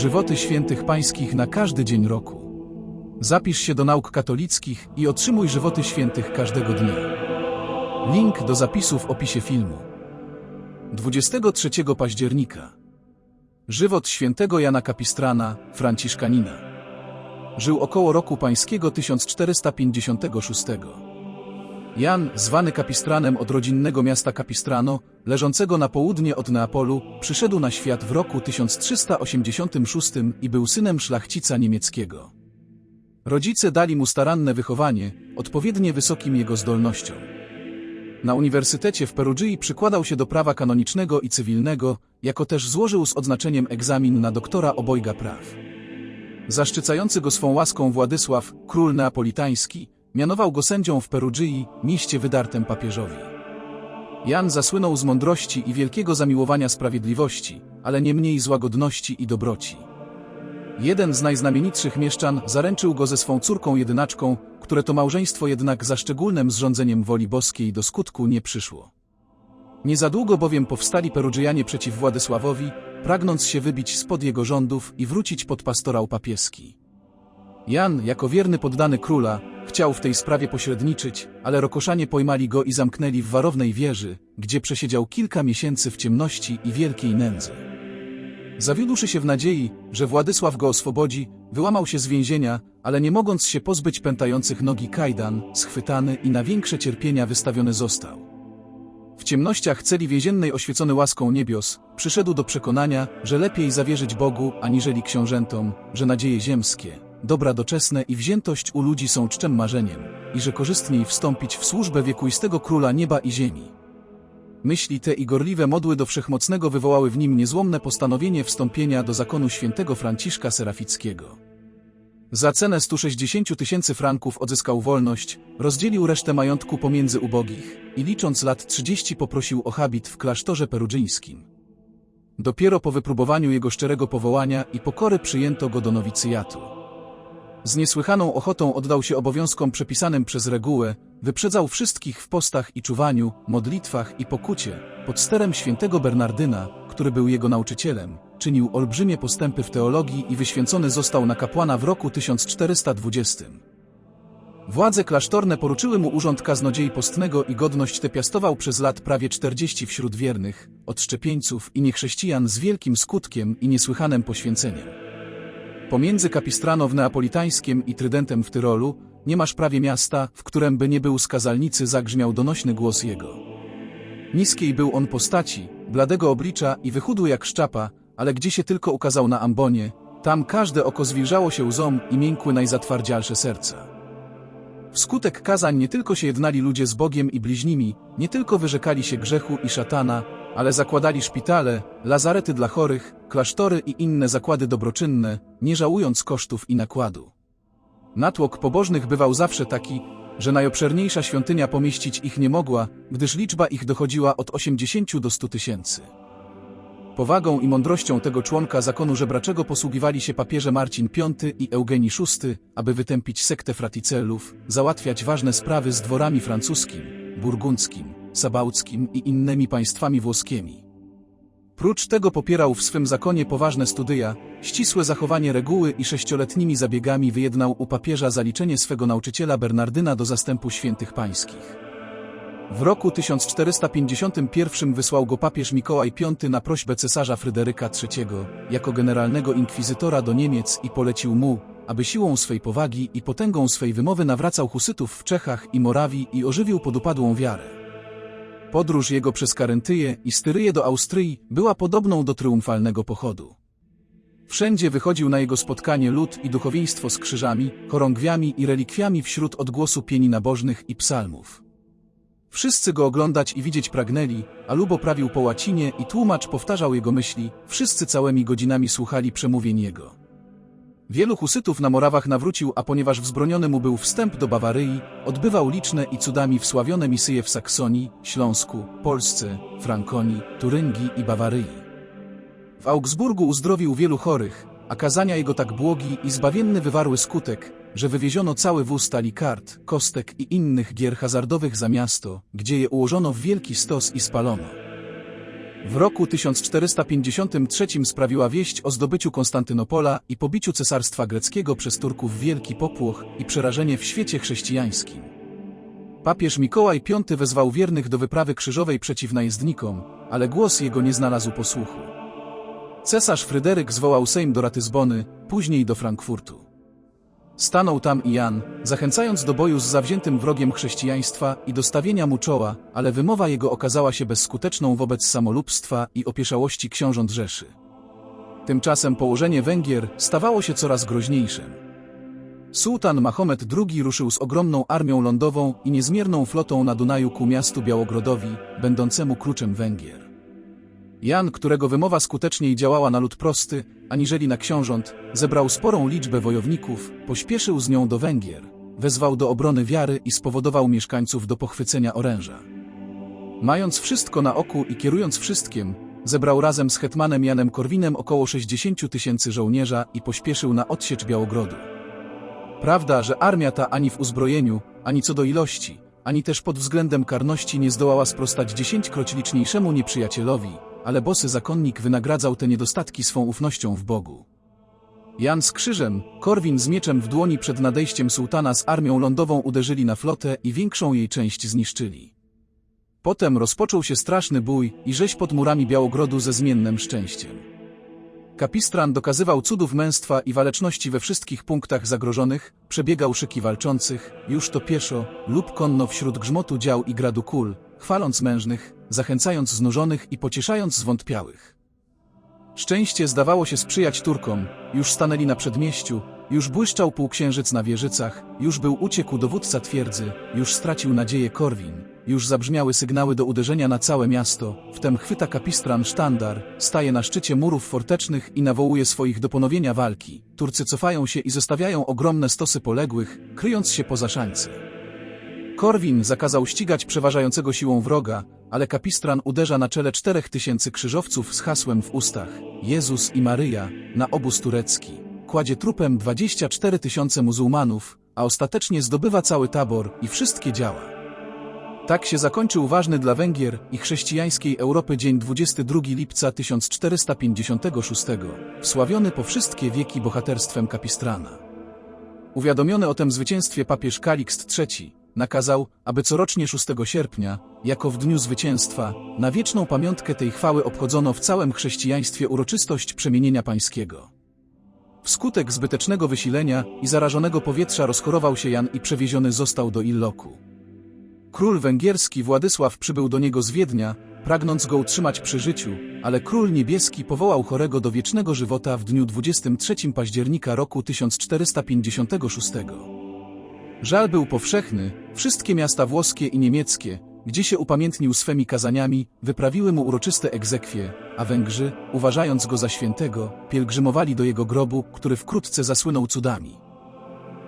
Żywoty świętych pańskich na każdy dzień roku. Zapisz się do nauk katolickich i otrzymuj żywoty świętych każdego dnia. Link do zapisu w opisie filmu. 23 października. Żywot świętego Jana Kapistrana, Franciszkanina. Żył około roku pańskiego 1456. Jan, zwany Kapistranem od rodzinnego miasta Kapistrano, leżącego na południe od Neapolu, przyszedł na świat w roku 1386 i był synem szlachcica niemieckiego. Rodzice dali mu staranne wychowanie, odpowiednie wysokim jego zdolnościom. Na uniwersytecie w Perugii przykładał się do prawa kanonicznego i cywilnego, jako też złożył z odznaczeniem egzamin na doktora obojga praw. Zaszczycający go swą łaską Władysław, król neapolitański, mianował go sędzią w Perugii, mieście wydartem papieżowi. Jan zasłynął z mądrości i wielkiego zamiłowania sprawiedliwości, ale nie mniej z łagodności i dobroci. Jeden z najznamienitszych mieszczan zaręczył go ze swą córką jedynaczką, które to małżeństwo jednak za szczególnym zrządzeniem woli boskiej do skutku nie przyszło. Niezadługo bowiem powstali Perudżyjanie przeciw Władysławowi, pragnąc się wybić spod jego rządów i wrócić pod pastorał papieski. Jan, jako wierny poddany króla, chciał w tej sprawie pośredniczyć, ale Rokoszanie pojmali go i zamknęli w warownej wieży, gdzie przesiedział kilka miesięcy w ciemności i wielkiej nędzy. Zawiódłszy się w nadziei, że Władysław go oswobodzi, wyłamał się z więzienia, ale nie mogąc się pozbyć pętających nogi kajdan, schwytany i na większe cierpienia wystawiony został. W ciemnościach celi więziennej oświecony łaską niebios, przyszedł do przekonania, że lepiej zawierzyć Bogu, aniżeli książętom, że nadzieje ziemskie, dobra doczesne i wziętość u ludzi są czczem marzeniem, i że korzystniej wstąpić w służbę wiekuistego króla nieba i ziemi. Myśli te i gorliwe modły do Wszechmocnego wywołały w nim niezłomne postanowienie wstąpienia do zakonu świętego Franciszka Serafickiego. Za cenę 160 tysięcy franków odzyskał wolność, rozdzielił resztę majątku pomiędzy ubogich i licząc lat 30 poprosił o habit w klasztorze perudżyńskim. Dopiero po wypróbowaniu jego szczerego powołania i pokory przyjęto go do nowicjatu. Z niesłychaną ochotą oddał się obowiązkom przepisanym przez regułę, wyprzedzał wszystkich w postach i czuwaniu, modlitwach i pokucie, pod sterem świętego Bernardyna, który był jego nauczycielem, czynił olbrzymie postępy w teologii i wyświęcony został na kapłana w roku 1420. Władze klasztorne poruczyły mu urząd kaznodziei postnego i godność tę piastował przez lat prawie 40 wśród wiernych, odszczepieńców i niechrześcijan z wielkim skutkiem i niesłychanym poświęceniem. Pomiędzy Kapistrano w Neapolitańskiem i Trydentem w Tyrolu nie masz prawie miasta, w którym by nie był skazalnicy zagrzmiał donośny głos jego. Niskiej był on postaci, bladego oblicza i wychudły jak szczapa, ale gdzie się tylko ukazał na ambonie, tam każde oko zwilżało się łzą i miękły najzatwardzialsze serca. Wskutek kazań nie tylko się jednali ludzie z Bogiem i bliźnimi, nie tylko wyrzekali się grzechu i szatana, ale zakładali szpitale, lazarety dla chorych, klasztory i inne zakłady dobroczynne, nie żałując kosztów i nakładu. Natłok pobożnych bywał zawsze taki, że najobszerniejsza świątynia pomieścić ich nie mogła, gdyż liczba ich dochodziła od 80 do 100 tysięcy. Powagą i mądrością tego członka zakonu żebraczego posługiwali się papieże Marcin V i Eugenii VI, aby wytępić sektę fraticellów, załatwiać ważne sprawy z dworami francuskim, burgundzkim, sabałckim i innymi państwami włoskimi. Prócz tego popierał w swym zakonie poważne studia, ścisłe zachowanie reguły i sześcioletnimi zabiegami wyjednał u papieża zaliczenie swego nauczyciela Bernardyna do zastępu świętych pańskich. W roku 1451 wysłał go papież Mikołaj V na prośbę cesarza Fryderyka III jako generalnego inkwizytora do Niemiec i polecił mu, aby siłą swej powagi i potęgą swej wymowy nawracał husytów w Czechach i Morawii i ożywił podupadłą wiarę. Podróż jego przez Karentyję i Styryję do Austrii była podobną do triumfalnego pochodu. Wszędzie wychodził na jego spotkanie lud i duchowieństwo z krzyżami, chorągwiami i relikwiami wśród odgłosu pieni nabożnych i psalmów. Wszyscy go oglądać i widzieć pragnęli, a Lubo prawił po łacinie i tłumacz powtarzał jego myśli, wszyscy całymi godzinami słuchali przemówień jego. Wielu husytów na Morawach nawrócił, a ponieważ wzbroniony mu był wstęp do Bawaryi, odbywał liczne i cudami wsławione misyje w Saksonii, Śląsku, Polsce, Frankonii, Turyngii i Bawaryi. W Augsburgu uzdrowił wielu chorych, a kazania jego tak błogi i zbawienny wywarły skutek, że wywieziono cały wóz tali kart, kostek i innych gier hazardowych za miasto, gdzie je ułożono w wielki stos i spalono. W roku 1453 sprawiła wieść o zdobyciu Konstantynopola i pobiciu cesarstwa greckiego przez Turków wielki popłoch i przerażenie w świecie chrześcijańskim. Papież Mikołaj V wezwał wiernych do wyprawy krzyżowej przeciw najezdnikom, ale głos jego nie znalazł posłuchu. Cesarz Fryderyk zwołał Sejm do Ratyzbony, później do Frankfurtu. Stanął tam i Jan, zachęcając do boju z zawziętym wrogiem chrześcijaństwa i do stawienia mu czoła, ale wymowa jego okazała się bezskuteczną wobec samolubstwa i opieszałości książąt Rzeszy. Tymczasem położenie Węgier stawało się coraz groźniejszym. Sułtan Mahomet II ruszył z ogromną armią lądową i niezmierną flotą na Dunaju ku miastu Białogrodowi, będącemu kluczem Węgier. Jan, którego wymowa skuteczniej działała na lud prosty, aniżeli na książąt, zebrał sporą liczbę wojowników, pośpieszył z nią do Węgier, wezwał do obrony wiary i spowodował mieszkańców do pochwycenia oręża. Mając wszystko na oku i kierując wszystkim, zebrał razem z hetmanem Janem Korwinem około 60 tysięcy żołnierza i pośpieszył na odsiecz Białogrodu. Prawda, że armia ta ani w uzbrojeniu, ani co do ilości, ani też pod względem karności nie zdołała sprostać dziesięćkroć liczniejszemu nieprzyjacielowi, ale bosy zakonnik wynagradzał te niedostatki swą ufnością w Bogu. Jan z krzyżem, Korwin z mieczem w dłoni przed nadejściem sułtana z armią lądową uderzyli na flotę i większą jej część zniszczyli. Potem rozpoczął się straszny bój i rzeź pod murami Białogrodu ze zmiennym szczęściem. Kapistran dokazywał cudów męstwa i waleczności we wszystkich punktach zagrożonych, przebiegał szyki walczących, już to pieszo lub konno wśród grzmotu dział i gradu kul, chwaląc mężnych, zachęcając znużonych i pocieszając zwątpiałych. Szczęście zdawało się sprzyjać Turkom, już stanęli na przedmieściu, już błyszczał półksiężyc na wieżycach, już był uciekł dowódca twierdzy, już stracił nadzieję Korwin, już zabrzmiały sygnały do uderzenia na całe miasto, wtem chwyta kapistran sztandar, staje na szczycie murów fortecznych i nawołuje swoich do ponowienia walki. Turcy cofają się i zostawiają ogromne stosy poległych, kryjąc się poza szańce. Korwin zakazał ścigać przeważającego siłą wroga, ale kapistran uderza na czele czterech tysięcy krzyżowców z hasłem w ustach Jezus i Maryja na obóz turecki. Kładzie trupem 24 tysiące muzułmanów, a ostatecznie zdobywa cały tabor i wszystkie działa. Tak się zakończył ważny dla Węgier i chrześcijańskiej Europy dzień 22 lipca 1456, wsławiony po wszystkie wieki bohaterstwem kapistrana. Uwiadomiony o tym zwycięstwie papież Kalikst III nakazał, aby corocznie 6 sierpnia, jako w dniu zwycięstwa, na wieczną pamiątkę tej chwały obchodzono w całym chrześcijaństwie uroczystość przemienienia pańskiego. Wskutek zbytecznego wysilenia i zarażonego powietrza rozchorował się Jan i przewieziony został do Illoku. Król węgierski Władysław przybył do niego z Wiednia, pragnąc go utrzymać przy życiu, ale król niebieski powołał chorego do wiecznego żywota w dniu 23 października roku 1456. Żal był powszechny, wszystkie miasta włoskie i niemieckie, gdzie się upamiętnił swymi kazaniami, wyprawiły mu uroczyste egzekwie, a Węgrzy, uważając go za świętego, pielgrzymowali do jego grobu, który wkrótce zasłynął cudami.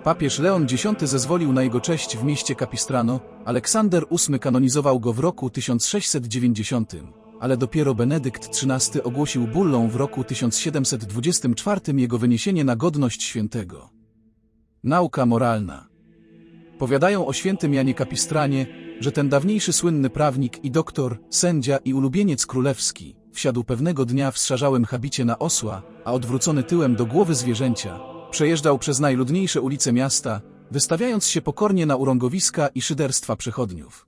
Papież Leon X zezwolił na jego cześć w mieście Capistrano, Aleksander VIII kanonizował go w roku 1690, ale dopiero Benedykt XIII ogłosił bullą w roku 1724 jego wyniesienie na godność świętego. Nauka moralna. Powiadają o świętym Janie Kapistranie, że ten dawniejszy słynny prawnik i doktor, sędzia i ulubieniec królewski wsiadł pewnego dnia w strzarzałym habicie na osła, a odwrócony tyłem do głowy zwierzęcia, przejeżdżał przez najludniejsze ulice miasta, wystawiając się pokornie na urągowiska i szyderstwa przechodniów.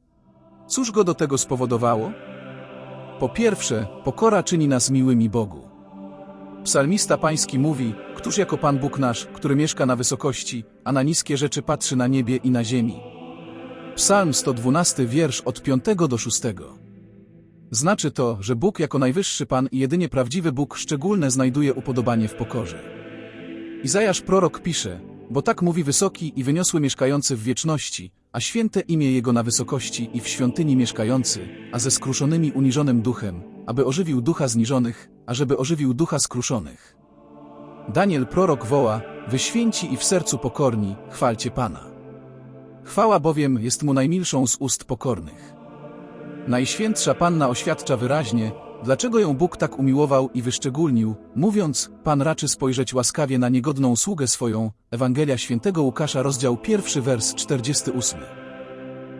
Cóż go do tego spowodowało? Po pierwsze, pokora czyni nas miłymi Bogu. Psalmista pański mówi, któż jako Pan Bóg nasz, który mieszka na wysokości, a na niskie rzeczy patrzy na niebie i na ziemi. Psalm 112 wiersz od 5 do 6. Znaczy to, że Bóg jako najwyższy Pan i jedynie prawdziwy Bóg szczególne znajduje upodobanie w pokorze. Izajasz prorok pisze, bo tak mówi wysoki i wyniosły mieszkający w wieczności, a święte imię Jego na wysokości i w świątyni mieszkający, a ze skruszonymi uniżonym duchem, aby ożywił ducha zniżonych, ażeby ożywił ducha skruszonych. Daniel prorok woła, wyświęci i w sercu pokorni, chwalcie Pana. Chwała bowiem jest mu najmilszą z ust pokornych. Najświętsza Panna oświadcza wyraźnie, dlaczego ją Bóg tak umiłował i wyszczególnił, mówiąc, Pan raczy spojrzeć łaskawie na niegodną sługę swoją, Ewangelia świętego Łukasza rozdział pierwszy wers 48.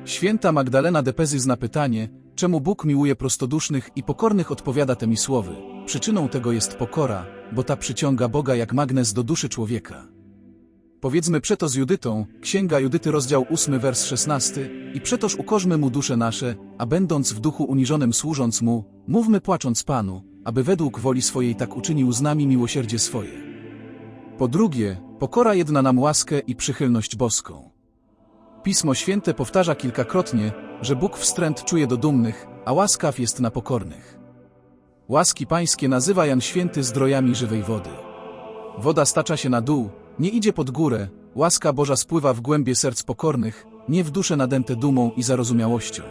Święta Magdalena Depezy zna pytanie, Czemu Bóg miłuje prostodusznych i pokornych odpowiada temi słowy. Przyczyną tego jest pokora, bo ta przyciąga Boga jak magnes do duszy człowieka. Powiedzmy przeto z Judytą, Księga Judyty rozdział 8 wers 16 i przetoż ukorzmy Mu dusze nasze, a będąc w duchu uniżonym służąc Mu, mówmy płacząc Panu, aby według woli swojej tak uczynił z nami miłosierdzie swoje. Po drugie, pokora jedna nam łaskę i przychylność boską. Pismo Święte powtarza kilkakrotnie, że Bóg wstręt czuje do dumnych, a łaskaw jest na pokornych. Łaski pańskie nazywa Jan Święty zdrojami żywej wody. Woda stacza się na dół, nie idzie pod górę, łaska Boża spływa w głębie serc pokornych, nie w dusze nadęte dumą i zarozumiałością.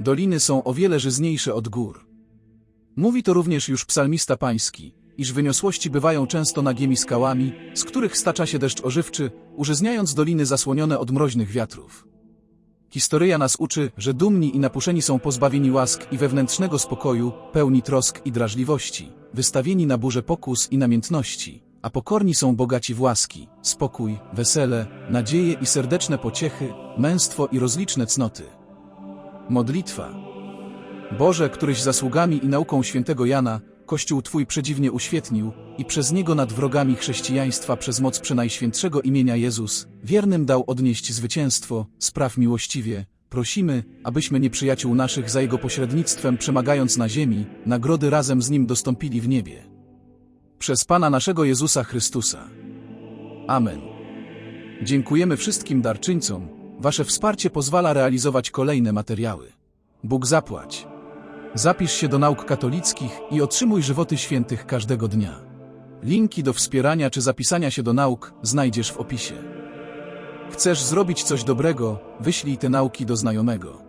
Doliny są o wiele żyzniejsze od gór. Mówi to również już psalmista pański, iż wyniosłości bywają często nagimi skałami, z których stacza się deszcz ożywczy, użyzniając doliny zasłonione od mroźnych wiatrów. Historyja nas uczy, że dumni i napuszeni są pozbawieni łask i wewnętrznego spokoju, pełni trosk i drażliwości, wystawieni na burze pokus i namiętności, a pokorni są bogaci w łaski, spokój, wesele, nadzieje i serdeczne pociechy, męstwo i rozliczne cnoty. Modlitwa Boże, któryś zasługami i nauką świętego Jana, Kościół Twój przedziwnie uświetnił i przez niego nad wrogami chrześcijaństwa przez moc przenajświętszego imienia Jezus, wiernym dał odnieść zwycięstwo, spraw miłościwie, prosimy, abyśmy nieprzyjaciół naszych za Jego pośrednictwem przemagając na ziemi, nagrody razem z Nim dostąpili w niebie. Przez Pana naszego Jezusa Chrystusa. Amen. Dziękujemy wszystkim darczyńcom, Wasze wsparcie pozwala realizować kolejne materiały. Bóg zapłać. Zapisz się do nauk katolickich i otrzymuj żywoty świętych każdego dnia. Linki do wspierania czy zapisania się do nauk znajdziesz w opisie. Chcesz zrobić coś dobrego? Wyślij te nauki do znajomego.